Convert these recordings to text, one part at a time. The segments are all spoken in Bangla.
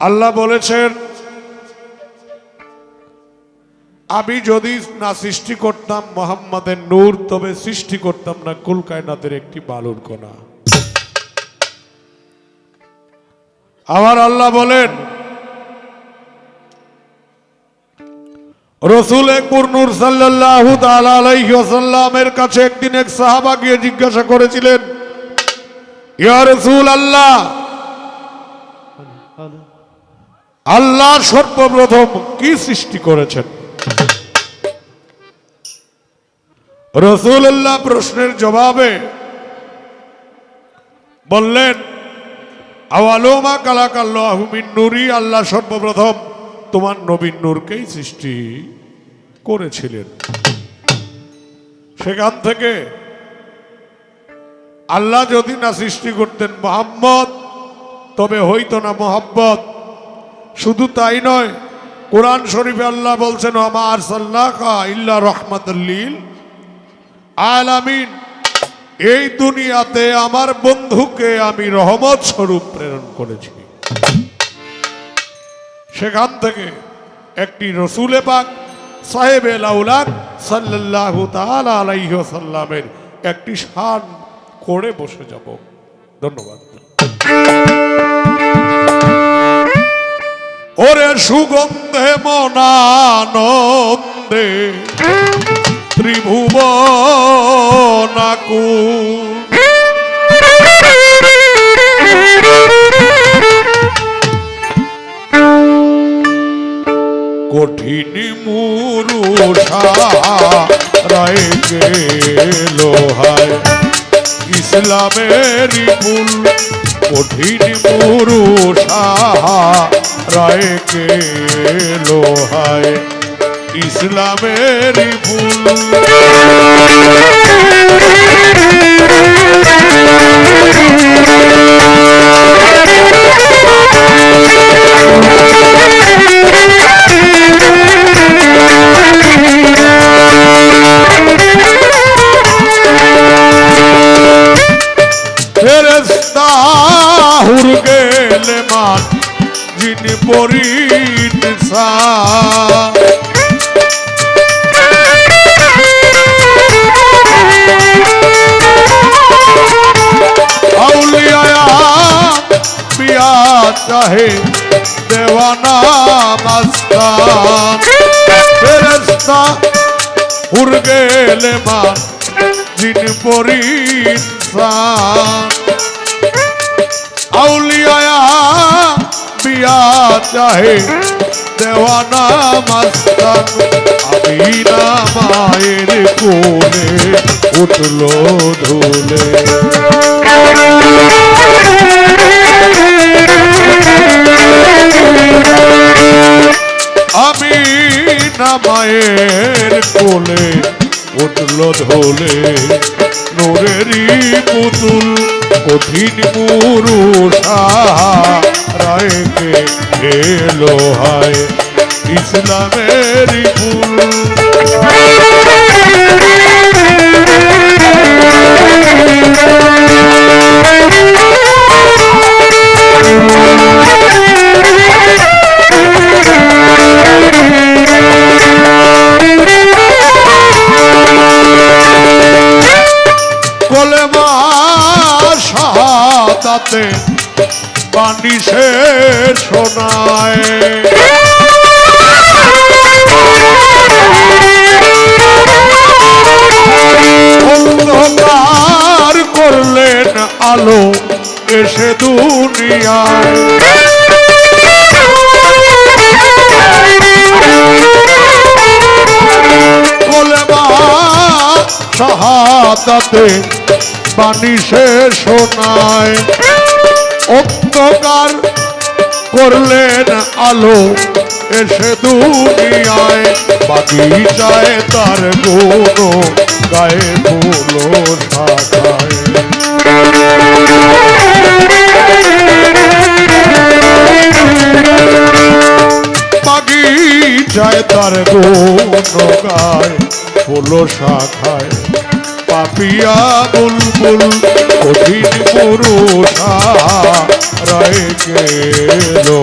আল্লাহ বলেছেন, আমি যদি না সৃষ্টি করতাম মোহাম্মদের নূর, তবে সৃষ্টি করতাম না কুলকায়নাতের একটি বালুর কোনা আমার আল্লাহ বলেন, রসুল একপুর নূর আলাইহি ওয়াসাল্লামের কাছে একদিন এক সাহাবা গিয়ে জিজ্ঞাসা করেছিলেন, ইয়া রসুল আল্লাহ আল্লাহ সর্বপ্রথম কি সৃষ্টি করেছেন? রসুল্লাহ প্রশ্নের জবাবে বললেন, আওয়ালোমা কালাকাল্লাহু মিন নুরি, আল্লাহ সর্বপ্রথম তোমার নবীন নূরকেই সৃষ্টি করেছিলেন। সেখান থেকে আল্লাহ যদি না সৃষ্টি করতেন মোহাম্মদ, তবে হইতো না মোহাম্মদ। শুধু তাই নয়, কোরআন শরীফে আল্লাহ বলছেন আমার সাল্লাকা ইল্লা রহমাতুল্লিল আলামিন। এই দুনিয়াতে আমার বন্ধুকে আমি রহমত স্বরূপ প্রেরণ করেছি। সেখান থেকে একটি রসুলে পাক, সাহেব তাআলা আলাইহি ওয়াসাল্লামের একটি শান করে বসে যাব। ধন্যবাদ। ওরে সুগন্ধে মনানন্দে ত্রিভুবনাকু। কঠিন মুরুষা রায় গেল হায়। ইসলামের ফুল কঠিন মুরুষা রায় গেল হায় ইসলামের ফুল ফেরেস্তা হুর গেলে মান যিনি আউলিয়া পিয়া চাহে দেওয়ানা মাস্তান। ফেরেস্তা উর গেলে মান যিন পরিসান বিয়া চাহে দেওয়ানা মাস্তান। আমি না মায়ের কোলে উঠল ধুলে। আমি না মায়ের কোলে উঠল ধোলে। নোরেরই পুতুল, কঠিন পুরুষা। রায়কে এলো হায় ইসলামের ফুল। শাহাদাতে বানিশে শোনায়। অন্ধকার করলেন আলো এসে দুনিয়ায়। শাহাদাতে বানিশে শোনায়। অন্ধকার করলেন আলো, এসে দুনিয়ায় বাগিচায় তার গুনো গায়ে ফুলো তার গুনো গায়ে ফুলো শাখায় পাপিয়া বুলবুল কঠিন எழுதோ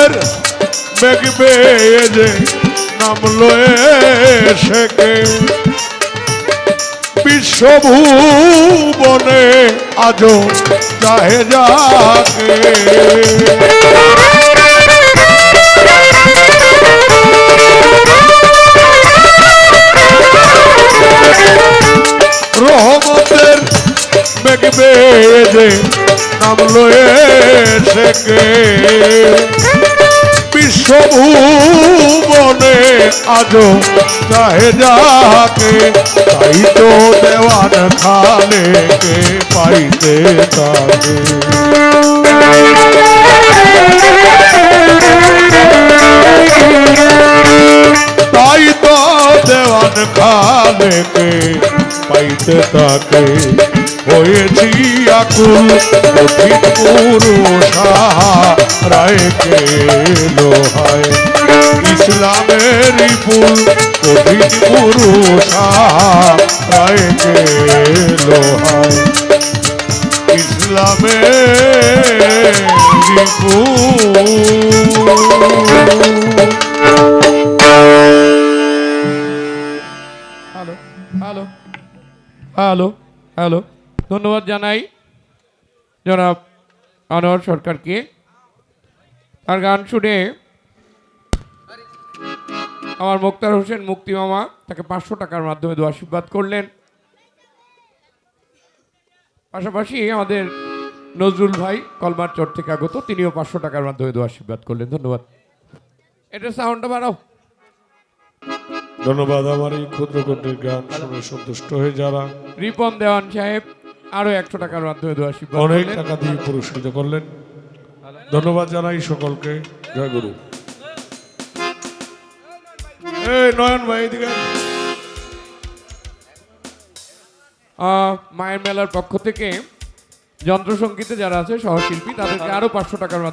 রহমতের মেঘ পেয়ে যে নামলো শেখে বিশ্বভুবনে আজও চাহে যাকে। রহমতের পেয়ে যে নামলো শেখে বিশ্বভুবনে আজও চাহে যাকে, তাই তো দেওয়ান খালে কে পাইতে তাকে। তাই তো দেওয়ান খালে কে পাইতে তাকে। হয়েছি আকুল কঠিন পুরুষা রায়কে লোহায় ইসলামের ফুল কঠিন পুরুষা রায়কে লোহায় ইসলামের ফুল ধন্যবাদ জানাই জনাব আনোয়ার সরকারকে। তার গান শুনে আমার মুক্তার হোসেন মুক্তি মামা তাকে পাঁচশো টাকার মাধ্যমে দু আশীর্বাদ করলেন। পাশাপাশি আমাদের নজরুল ভাই কলমার চর থেকে আগত তিনিও পাঁচশো টাকার মাধ্যমে দু আশীর্বাদ করলেন। ধন্যবাদ। এটা সাউন্ডটা বাড়াও। ধন্যবাদ আমার এই ক্ষুদ্র কণ্ঠের গান শুনে সন্তুষ্ট হয়ে যারা। রিপন দেওয়ান সাহেব। আরও একশো টাকার মাধ্যমে আশীর্বাদ অনেক টাকা দিয়ে পুরস্কৃত করলেন। ধন্যবাদ জানাই সকলকে। জয় গুরু। এই নয়ন ভাই এদিকে মায়ের মেলার পক্ষ থেকে যন্ত্রসঙ্গীতে যারা আছে সহশিল্পী তাদেরকে আরও পাঁচশো টাকার মাধ্যমে